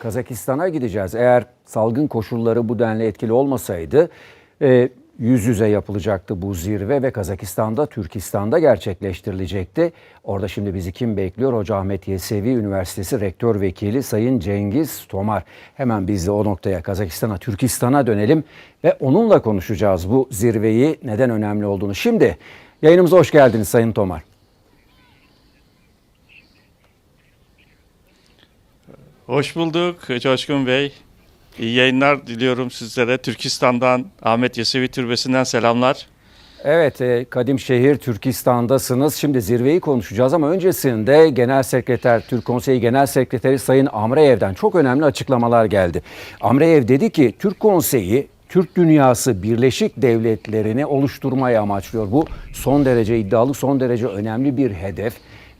Kazakistan'a gideceğiz. Eğer salgın koşulları bu denli etkili olmasaydı e, yüz yüze yapılacaktı bu zirve ve Kazakistan'da, Türkistan'da gerçekleştirilecekti. Orada şimdi bizi kim bekliyor? Hoca Ahmet Yesevi Üniversitesi Rektör Vekili Sayın Cengiz Tomar. Hemen biz de o noktaya Kazakistan'a, Türkistan'a dönelim ve onunla konuşacağız bu zirveyi neden önemli olduğunu. Şimdi yayınımıza hoş geldiniz Sayın Tomar. Hoş bulduk Coşkun Bey. İyi yayınlar diliyorum sizlere. Türkistan'dan Ahmet Yesevi Türbesi'nden selamlar. Evet, e, Kadim Şehir Türkistan'dasınız. Şimdi zirveyi konuşacağız ama öncesinde Genel Sekreter, Türk Konseyi Genel Sekreteri Sayın Amreyev'den çok önemli açıklamalar geldi. Amreyev dedi ki Türk Konseyi Türk dünyası Birleşik Devletleri'ni oluşturmayı amaçlıyor. Bu son derece iddialı, son derece önemli bir hedef.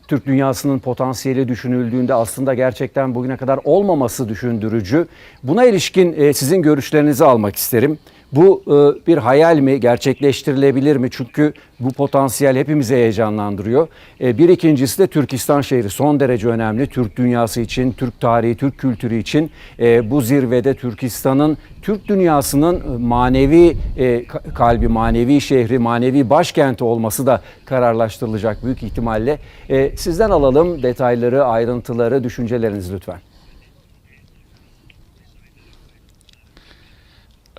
Türk dünyasının potansiyeli düşünüldüğünde aslında gerçekten bugüne kadar olmaması düşündürücü. Buna ilişkin e, sizin görüşlerinizi almak isterim. Bu e, bir hayal mi, gerçekleştirilebilir mi? Çünkü bu potansiyel hepimizi heyecanlandırıyor. E, bir ikincisi de Türkistan şehri son derece önemli. Türk dünyası için, Türk tarihi, Türk kültürü için e, bu zirvede Türkistan'ın, Türk dünyasının manevi kalbi, manevi şehri, manevi başkenti olması da kararlaştırılacak büyük ihtimalle. Sizden alalım detayları, ayrıntıları, düşüncelerinizi lütfen.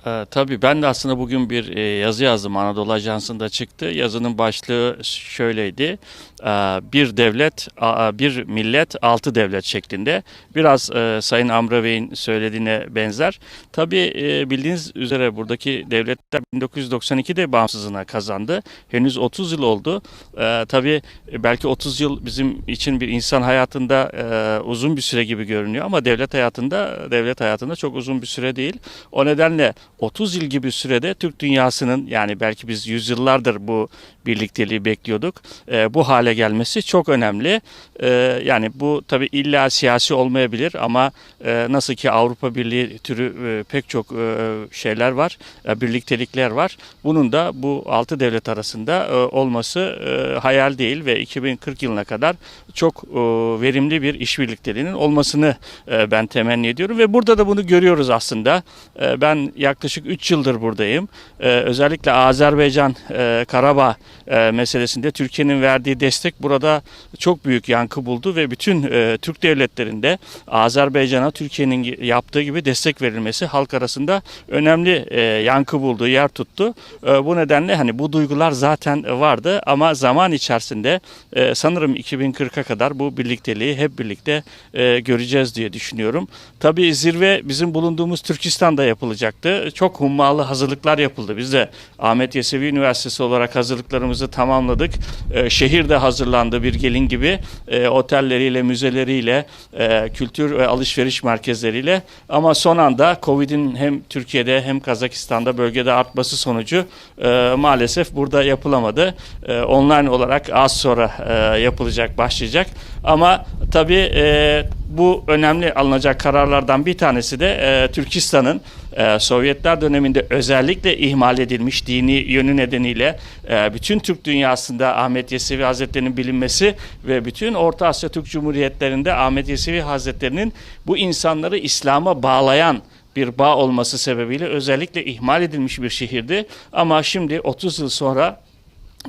Ee, tabii ben de aslında bugün bir e, yazı yazdım Anadolu Ajansı'nda çıktı. Yazının başlığı şöyleydi. Ee, bir devlet, a, bir millet, altı devlet şeklinde. Biraz e, Sayın Amra Bey'in söylediğine benzer. Tabii e, bildiğiniz üzere buradaki devletler 1992'de bağımsızlığına kazandı. Henüz 30 yıl oldu. Ee, tabii belki 30 yıl bizim için bir insan hayatında e, uzun bir süre gibi görünüyor ama devlet hayatında devlet hayatında çok uzun bir süre değil. O nedenle 30 yıl gibi sürede Türk dünyasının yani belki biz yüzyıllardır bu birlikteliği bekliyorduk. E, bu hale gelmesi çok önemli. E, yani bu tabi illa siyasi olmayabilir ama e, nasıl ki Avrupa Birliği türü e, pek çok e, şeyler var, e, birliktelikler var. Bunun da bu altı devlet arasında e, olması e, hayal değil ve 2040 yılına kadar çok e, verimli bir iş birlikteliğinin olmasını e, ben temenni ediyorum ve burada da bunu görüyoruz aslında. E, ben yaklaşık 3 yıldır buradayım. E, özellikle Azerbaycan, e, Karabağ e, meselesinde Türkiye'nin verdiği destek burada çok büyük yankı buldu ve bütün e, Türk devletlerinde Azerbaycan'a Türkiye'nin yaptığı gibi destek verilmesi halk arasında önemli e, yankı bulduğu yer tuttu. E, bu nedenle hani bu duygular zaten vardı ama zaman içerisinde e, sanırım 2040'a kadar bu birlikteliği hep birlikte e, göreceğiz diye düşünüyorum. Tabii zirve bizim bulunduğumuz Türkistan'da yapılacaktı. Çok hummalı hazırlıklar yapıldı. Biz de Ahmet Yesevi Üniversitesi olarak hazırlıklarımızı tamamladık. E, şehir de hazırlandı bir gelin gibi. E, otelleriyle, müzeleriyle, e, kültür ve alışveriş merkezleriyle. Ama son anda Covid'in hem Türkiye'de hem Kazakistan'da bölgede artması sonucu e, maalesef burada yapılamadı. E, online olarak az sonra e, yapılacak, başlayacak. Ama tabii e, bu önemli alınacak kararlardan bir tanesi de e, Türkistan'ın e, Sovyetler döneminde özellikle ihmal edilmiş dini yönü nedeniyle e, bütün Türk dünyasında Ahmet Yesevi Hazretleri'nin bilinmesi ve bütün Orta Asya Türk Cumhuriyetlerinde Ahmet Yesevi Hazretleri'nin bu insanları İslam'a bağlayan bir bağ olması sebebiyle özellikle ihmal edilmiş bir şehirdi. Ama şimdi 30 yıl sonra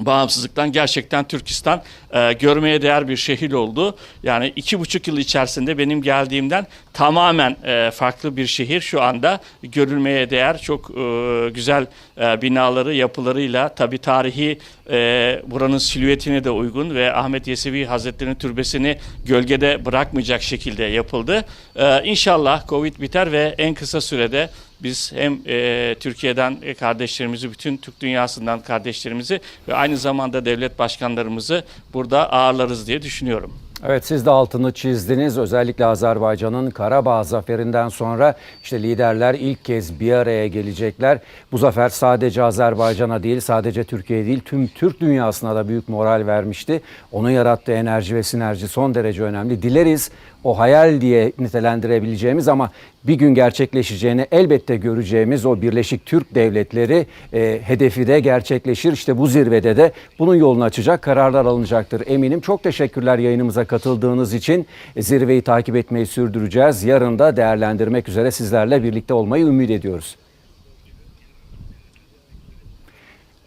bağımsızlıktan gerçekten Türkistan e, görmeye değer bir şehir oldu. Yani iki buçuk yıl içerisinde benim geldiğimden tamamen e, farklı bir şehir şu anda görülmeye değer çok e, güzel e, binaları yapılarıyla tabi tarihi e, buranın silüetine de uygun ve Ahmet Yesevi Hazretleri'nin türbesini gölgede bırakmayacak şekilde yapıldı. E, İnşallah Covid biter ve en kısa sürede biz hem e, Türkiye'den e, kardeşlerimizi, bütün Türk dünyasından kardeşlerimizi ve aynı zamanda devlet başkanlarımızı burada ağırlarız diye düşünüyorum. Evet siz de altını çizdiniz. Özellikle Azerbaycan'ın Karabağ zaferinden sonra işte liderler ilk kez bir araya gelecekler. Bu zafer sadece Azerbaycan'a değil, sadece Türkiye değil, tüm Türk dünyasına da büyük moral vermişti. Onun yarattığı enerji ve sinerji son derece önemli. Dileriz o hayal diye nitelendirebileceğimiz ama bir gün gerçekleşeceğini elbette göreceğimiz o Birleşik Türk Devletleri e, hedefi de gerçekleşir. İşte bu zirvede de bunun yolunu açacak kararlar alınacaktır eminim. Çok teşekkürler yayınımıza katıldığınız için. Zirveyi takip etmeyi sürdüreceğiz. Yarın da değerlendirmek üzere sizlerle birlikte olmayı ümit ediyoruz.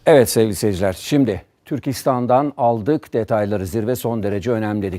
Evet sevgili seyirciler şimdi Türkistan'dan aldık detayları zirve son derece önemli dedik.